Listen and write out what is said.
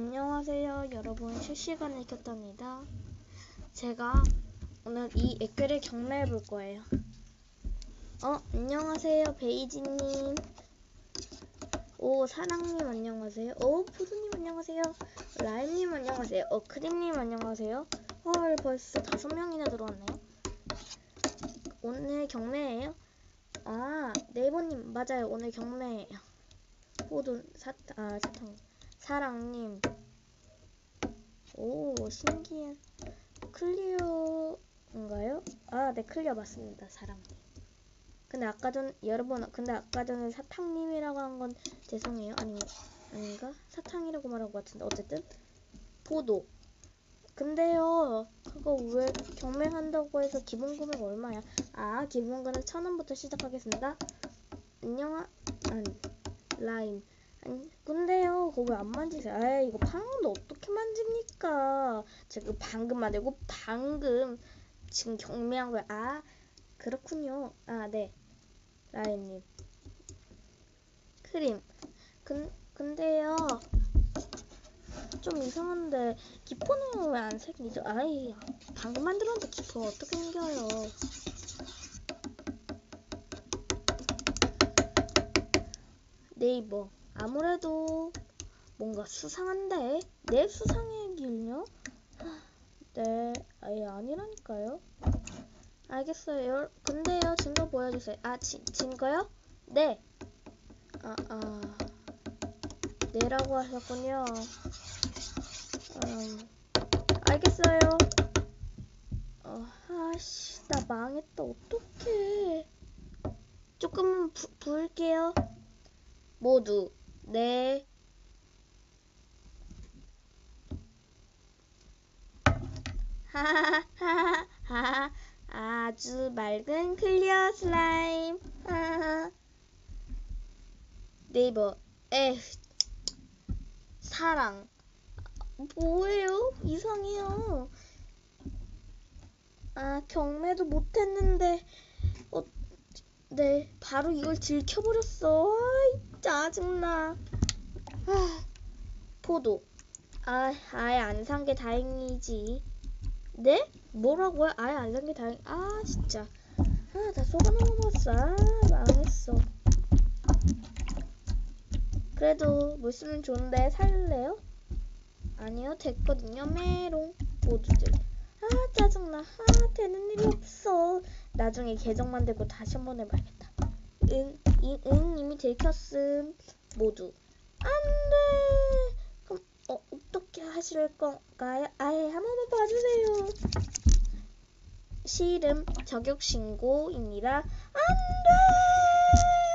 안녕하세요 여러분. 실시간을 켰답니다. 제가 오늘 이 댓글을 경매해 볼 거예요. 어 안녕하세요 베이지님. 오 사랑님 안녕하세요. 오 푸드님 안녕하세요. 라임님 안녕하세요. 어 크림님 안녕하세요. 헐 벌써 다섯 명이나 들어왔네요. 오늘 경매예요? 아 네이버님. 맞아요. 오늘 경매예요. 호돈 사아 사탕 사랑님. 오, 신기한. 클리어인가요? 아, 네, 클리어 맞습니다. 사랑님. 근데 아까 전, 여러분, 근데 아까 전에 사탕님이라고 한 건 죄송해요. 아니, 아닌가? 사탕이라고 말한 것 같은데. 어쨌든, 포도. 근데요, 그거 왜 경매한다고 해서 기본 금액 얼마야? 아, 기본 금액 천 원부터 시작하겠습니다. 안녕하, 아니, 라임. 아니, 근데요, 그거 왜 안 만지세요? 아 이거 파운드 어떻게 만집니까? 제가 방금 만들고 방금 지금 경매한 거야. 아, 그렇군요. 아, 네. 라임님. 크림. 근, 근데요, 좀 이상한데, 기포는 왜 안 생기죠? 아이, 방금 만들었는데 기포 어떻게 생겨요? 네이버. 아무래도 뭔가 수상한데? 내 수상의 길요? 네, 아예 아니라니까요. 알겠어요. 근데요, 증거 보여주세요. 아, 지, 증거요? 네. 아, 아. 네라고 하셨군요. 음, 알겠어요. 어, 아씨, 나 망했다. 어떡해. 조금 부, 부을게요. 모두. 네. 하하하하하. 아주 맑은 클리어 슬라임. 네이버. 에휴. 사랑. 뭐예요? 이상해요. 아 경매도 못했는데 어, 네 바로 이걸 들켜버렸어 아이 짜증나 아, 포도 아 아예 안 산 게 다행이지 네? 뭐라고요? 아예 안 산 게 다행. 아 진짜. 아다 속아 넘어갔어. 아 망했어. 그래도 물 쓰면 좋은데 살래요? 아니요 됐거든요. 메롱 모두들. 아 짜증나. 아 되는 일이 없어. 나중에 계정 만들고 다시 한번 해봐야겠다. 응, 이, 응 이미 들켰음. 모두. 안 돼. 그럼 어, 어떻게 하실 건가요? 아예 한 번만 봐주세요. 실음 저격 신고입니다. 안 돼!